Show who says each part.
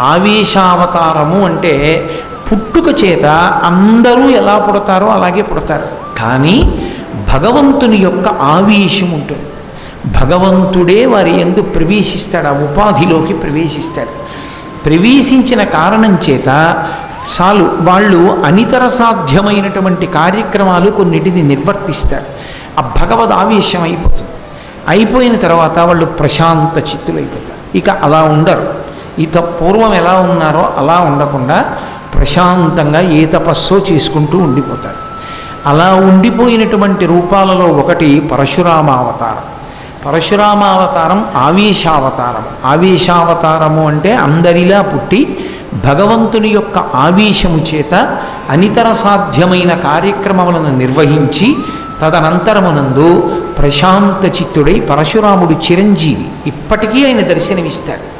Speaker 1: ఆవేశావతారము అంటే పుట్టుక చేత అందరూ ఎలా పుడతారో అలాగే పుడతారు. కానీ భగవంతుని యొక్క ఆవేశం ఉంటుంది. భగవంతుడే వారి ఎందు ప్రవేశిస్తాడు ఆ ఉపాధిలోకి ప్రవేశిస్తాడు. ప్రవేశించిన కారణం చేత చాలు వాళ్ళు అనితర సాధ్యమైనటువంటి కార్యక్రమాలు కొన్నిటిని నిర్వర్తిస్తారు. ఆ భగవద్ ఆవేశం అయిపోతుంది. అయిపోయిన తర్వాత వాళ్ళు ప్రశాంత చిత్తులైపోతారు. ఇక అలా ఉండరు. ఇత పూర్వం ఎలా ఉన్నారో అలా ఉండకుండా ప్రశాంతంగా ఏ తపస్సో చేసుకుంటూ ఉండిపోతారు. అలా ఉండిపోయినటువంటి రూపాలలో ఒకటి పరశురామావతారం పరశురామావతారం ఆవేశావతారం. ఆవేశావతారము అంటే అందరిలా పుట్టి భగవంతుని యొక్క ఆవేశము చేత అనితర సాధ్యమైన కార్యక్రమములను నిర్వహించి తదనంతరమునందు ప్రశాంత చిత్తుడై పరశురాముడు చిరంజీవి ఇప్పటికీ ఆయన దర్శనమిస్తాడు.